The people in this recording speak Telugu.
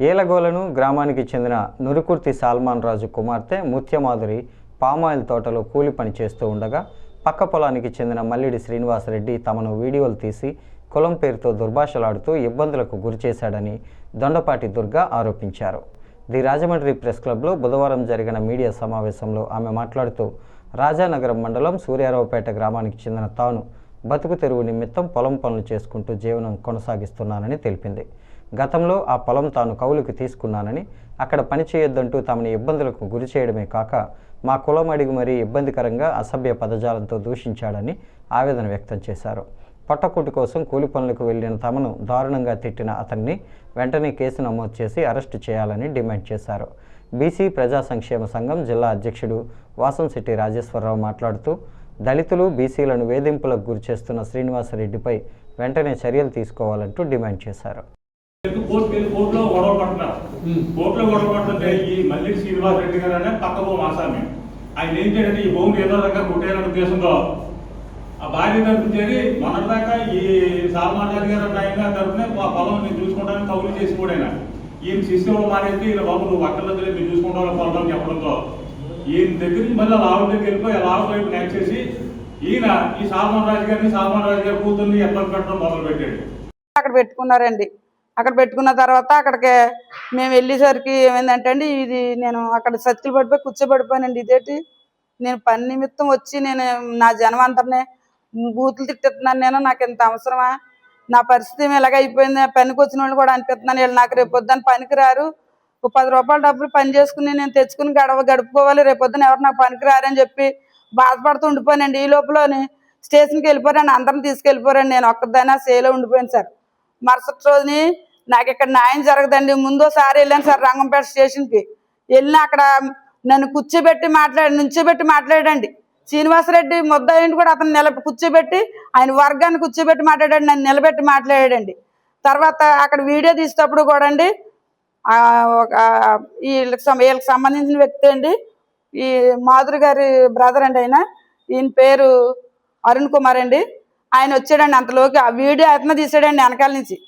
ఏలగోలను గ్రామానికి చెందిన నురుకుర్తి సాల్మాన్ రాజు కుమార్తె ముత్యమాధురి పామాయిల్ తోటలో కూలి పని చేస్తూ ఉండగా పక్క పొలానికి చెందిన మల్లిడి శ్రీనివాసరెడ్డి తమను వీడియోలు తీసి కులం పేరుతో దుర్భాషలాడుతూ ఇబ్బందులకు గురిచేశాడని దొండపాటి దుర్గా ఆరోపించారు. ది రాజమండ్రి ప్రెస్ క్లబ్లో బుధవారం జరిగిన మీడియా సమావేశంలో ఆమె మాట్లాడుతూ రాజానగరం మండలం సూర్యారావుపేట గ్రామానికి చెందిన తాను బతుకు తెరువు నిమిత్తం పొలం పనులు చేసుకుంటూ జీవనం కొనసాగిస్తున్నానని తెలిపింది. గతంలో ఆ పొలం తాను కౌలుకి తీసుకున్నానని అక్కడ పని చేయొద్దంటూ తమని ఇబ్బందులకు గురి చేయడమే కాక మా కులం అడిగి మరీ ఇబ్బందికరంగా అసభ్య పదజాలంతో దూషించాడని ఆవేదన వ్యక్తం చేశారు. పొట్టకూటి కోసం కూలి పనులకు వెళ్ళిన తమను దారుణంగా తిట్టిన అతన్ని వెంటనే కేసు నమోదు చేసి అరెస్టు చేయాలని డిమాండ్ చేశారు. బీసీ ప్రజా సంక్షేమ సంఘం జిల్లా అధ్యక్షుడు వాసంశెట్టి రాజేశ్వరరావు మాట్లాడుతూ దళితులు బీసీలను వేధింపులకు గురిచేస్తున్న శ్రీనివాసరెడ్డిపై వెంటనే చర్యలు తీసుకోవాలంటూ డిమాండ్ చేశారు. కోర్టుకి వెళ్ళి కోర్టులో గొడవ పడుతున్నారు. కోర్టులో గొడవ పడుతుంటే ఈ మల్లి శ్రీనివాస్ రెడ్డి గారు అనే పక్క భూమి ఆసామి ఆయన ఏం చేయండి ఈ భూమిని ఏదో రకంగా కుట్టేయాలనే ఉద్దేశంతో ఆ భార్య తరపు చేరి మొన్నటిదాకా ఈ సాల్మాన్ గారు ఆయన తరపునే ఆ పొలం నేను చూసుకుంటానని కౌలు చేసి కూడా ఆయన. ఈయన శిష్యులు మానేసి ఈయన బాబు నువ్వు అక్కర్లేదు మీరు చూసుకుంటావు పొలం చెప్పడంతో ఈయన దగ్గర నుంచి మళ్ళీ లావు దగ్గర వెళ్ళిపోయి ఆ లావు వైపు నేర్చేసి ఈయన ఈ సాల్మాన్ రాజు గారిని సాల్మాన్ రాజు గారి కూతుర్ని ఎప్పటి పెట్టడం మొదలు పెట్టాడు అక్కడ పెట్టుకున్నారండి. అక్కడ పెట్టుకున్న తర్వాత అక్కడికి మేము వెళ్ళేసరికి ఏమైందంటే అండి ఇది నేను అక్కడ సతికిలు పడిపోయి కూర్చోబడిపోయానండి. ఇదేంటి? నేను పని నిమిత్తం వచ్చి నేను నా జనం అంతనే బూతులు తిట్టుతున్నాను నేను నాకు ఇంత అవసరమా? నా పరిస్థితి ఏమో ఇలాగ అయిపోయింది పనికి వచ్చిన వాళ్ళు కూడా అనిపిస్తున్నాను వీళ్ళు నాకు రేపు పొద్దున్న పనికి రారు పది రూపాయల డబ్బులు పని చేసుకుని నేను తెచ్చుకుని గడవ గడుపుకోవాలి రేపు ఎవరు నాకు పనికి రారని చెప్పి బాధపడుతూ ఉండిపోయానండి. ఈ లోపలని స్టేషన్కి వెళ్ళిపోరాను అందరిని తీసుకెళ్ళిపోయారండి నేను ఒక్కదానే సేలో ఉండిపోయాను సార్. మరుసటి రోజుని నాకు ఇక్కడ న్యాయం జరగదండి. ముందోసారి వెళ్ళాను సార్ రంగంపేట స్టేషన్కి. వెళ్ళిన అక్కడ నన్ను కూర్చోబెట్టి మాట్లాడి నుంచోబెట్టి మాట్లాడండి శ్రీనివాసరెడ్డి ముద్దాయింటి కూడా అతను నిలబె కూర్చోబెట్టి ఆయన వర్గాన్ని కూర్చోబెట్టి మాట్లాడాడు నన్ను నిలబెట్టి మాట్లాడాడండి. తర్వాత అక్కడ వీడియో తీసేటప్పుడు కూడా అండి వీళ్ళకి వీళ్ళకి సంబంధించిన వ్యక్తి అండి. ఈ మాధురి గారి బ్రదర్ అండి ఆయన. ఈయన పేరు అరుణ్ కుమార్ అండి. ఆయన వచ్చాడండి అంతలోకి. ఆ వీడియో అతను తీసాడండి వెనకాల నుంచి.